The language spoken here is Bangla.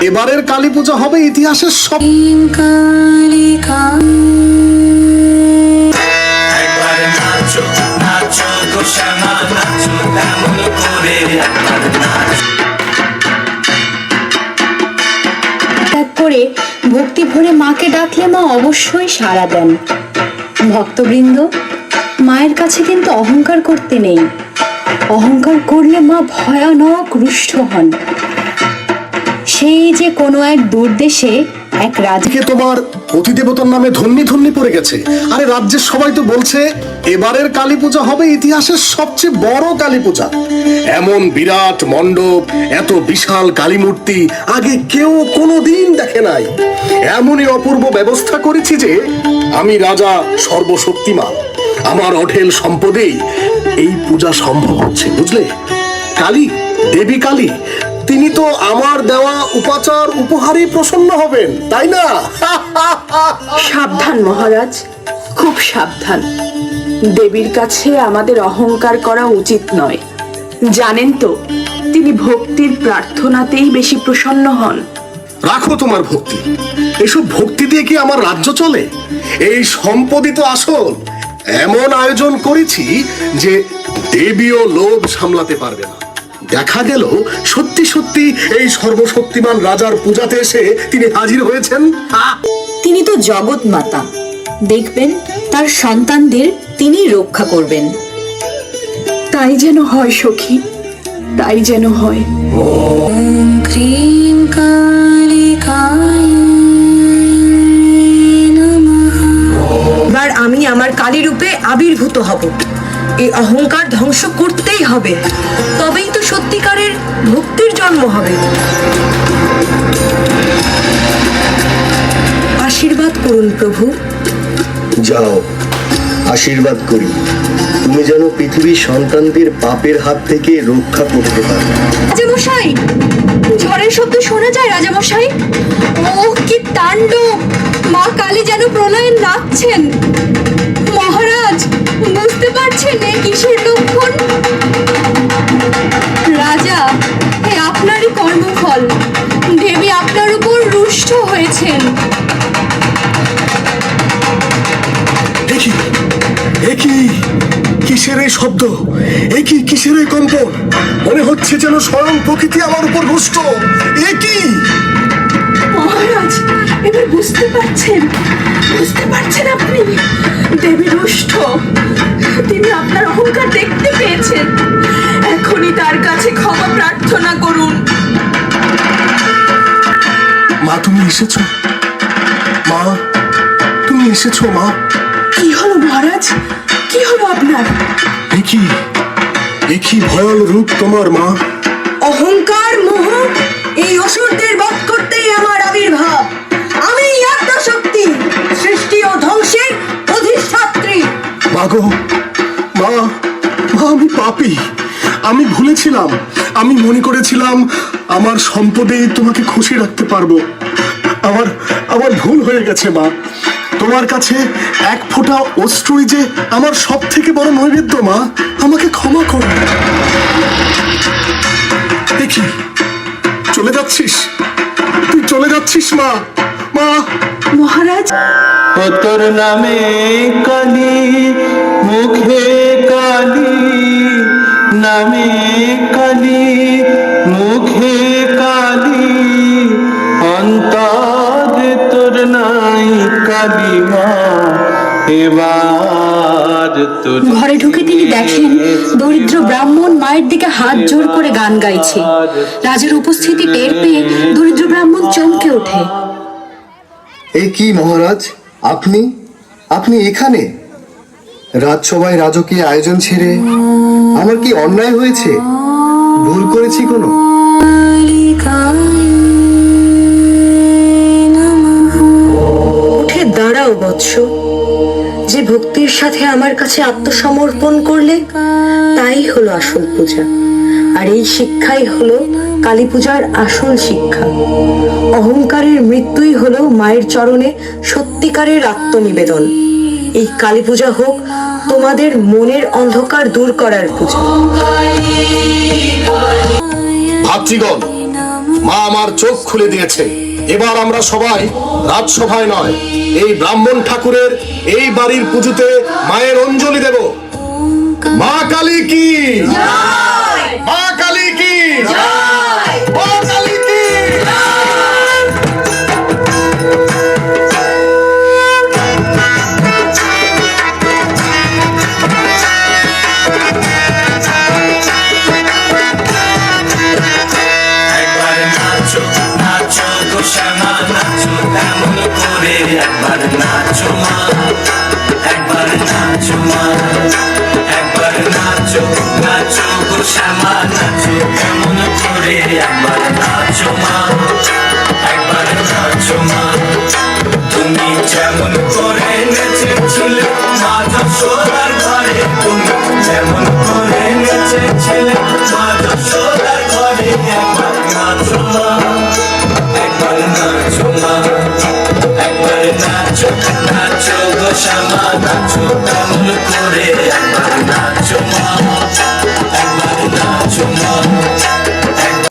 এবারের কালী পূজা হবে ইতিহাসের সব করে ভক্তি ভরে মাকে ডাকলে মা অবশ্যই সাড়া দেন। ভক্তবৃন্দ মায়ের কাছে কিন্তু অহংকার করতে নেই। অহংকার করলে মা ভয়ানক রুষ্ট হন। সেই যে কোনো এক দূর দেশে এক রাজা দিকে তোমার অতিদেবতার নামে ধন্যি ধন্যি পড়ে গেছে। আরে রাজ্যের সবাই তো বলছে, এবারের কালী পূজা হবে ইতিহাসের সবচেয়ে বড় কালী পূজা। এমন বিরাট মণ্ডপ, এত বিশাল কালী মূর্তি আগে কেউ কোনোদিন দেখে নাই। এমনই অপূর্ব ব্যবস্থা করেছি যে আমি রাজা সর্বশক্তিমান। আমার অঢেল সম্পদেই এই পূজা সম্ভব হচ্ছে, বুঝলে? কালী, দেবী কালী তিনি তো আমার দেওয়া উপাচার উপহারে প্রসন্ন হবেন তাই না? সাবধান মহারাজ খুব সাবধান। দেবীর কাছে আমাদের অহংকার করা উচিত নয়। জানেন তো তিনি ভক্তির প্রার্থনাতেই বেশি প্রসন্ন হন। রাখো তোমার ভক্তি। এসব ভক্তি দিয়ে কি আমার রাজ্য চলে? এই সম্পদই তো আসল এমন আয়োজন করেছি যে দেবীও লোভ সামলাতে পারবে না। দেখা গেল সত্যি সত্যি এই সর্বশক্তিমান রাজার পূজাতে এসে তিনি হাজির হয়েছেন। তিনি তো জগৎ মাতা। দেখবেন তার সন্তানদের তিনি রক্ষা করবেন। তাই যেন হয় সখী তাই যেন হয়। ক্রিম এবার আমি আমার কালী রূপে আবির্ভূত হব। এই অহংকার ধ্বংস করতেই হবে। তবেই তো সত্যিকারের ভক্তির জন্ম হবে। আশীর্বাদ করুন প্রভু। যাও আশীর্বাদ করি। তুমি যেন পৃথিবীর সন্তানদের পাপের হাত থেকে রক্ষা করতে পারো। রাজামশাই ঝড়ের শব্দ শোনা যায় রাজামশাই? ও কি তাণ্ডব! মা কালী যেন প্রলয়ে নাচছেন। মহারাজ বুঝতে পারছেন এ কিসের লক্ষণ? আপনার উপর রুষ্ট হয়েছেন। দেখি একই কিসের এই শব্দ? একই কিসের এই কম্পন? মনে হচ্ছে যেন স্বয়ং প্রকৃতি আমার উপর রুষ্ট। একই মহারাজ এবার বুঝতে পারছেন। বুঝতে পারছেন আপনি? দেবী রুষ্ট। তিনি আপনার অহংকার দেখতে পেয়েছেন। এখনই তার কাছে ক্ষমা প্রার্থনা করুন। এসেছ? মা তুমি এসেছ মা। কি হলো মহারাজ? কি হলো আপনার? একই একই ভয়াল রূপ তোমার মা। অহংকার মোহ এই অসুরদের বধ করতেই আমার আবির্ভাব। আমি আত্মশক্তি সৃষ্টি ও ধ্বংসের অধিষ্ঠাত্রী। মাগো মা মা আমি পাপি। আমি ভুলেছিলাম। আমি মনে করেছিলাম আমার সম্পদেই তোমাকে খুশি রাখতে পারব। আমার আমার ভুল হয়ে গেছে মা। তোমার কাছে এক ফোঁটা অশ্রুই যে আমার সব থেকে বড় নৈবেদ্য মা আমাকে ক্ষমা করো। দেখি চলে যাচ্ছিস? তুই চলে যাচ্ছিস মা। মা। মহারাজ। তোর নামে কালি মুখে নামে কালি মুখে কালি অন্তরে তোর নাই কালিমা এবার তোর ঘরে ঢুকে তিনি দেখেন দরিদ্র ব্রাহ্মণ মায়ের দিকে হাত জোর করে গান গাইছে। রাজার উপস্থিতি টের পেয়ে দরিদ্র ব্রাহ্মণ চমকে ওঠে। এই কি মহারাজ? আপনি? আপনি এখানে? রাজসভায় রাজকীয় আয়োজন ছেড়ে আমার কি অন্যায় হয়েছে? ভুল করেছি কোনো? উঠে দাঁড়াও বৎস। যে ভক্তির সাথে আমার কাছে আত্মসমর্পণ করলে, তাই হলো আসল পূজা। আর এই শিক্ষাই হলো কালী পূজার আসল শিক্ষা। অহংকারের মৃত্যুই হলো মায়ের চরণে সত্যিকারের আত্মনিবেদন। এই কালী পূজা হোক তোমাদের মনের অন্ধকার দূর করার পূজা। ভাতৃগণ মা আমার চোখ খুলে দিয়েছে। এবার আমরা সবাই রাজসভায় নয় এই ব্রাহ্মণ ঠাকুরের এই বাড়ির পুজোতে মায়ের অঞ্জলি দেব। মা কালী কি? মা কালী কি? যশোদার ঘরে তুমি যেমন করে নেচেছিলে মা যশোদার ঘরে একবার নাচো মা, একবার নাচো মা, একবার নাচো নাচো গো শ্যামা নাচো কেমন করে একবার নাচো মা।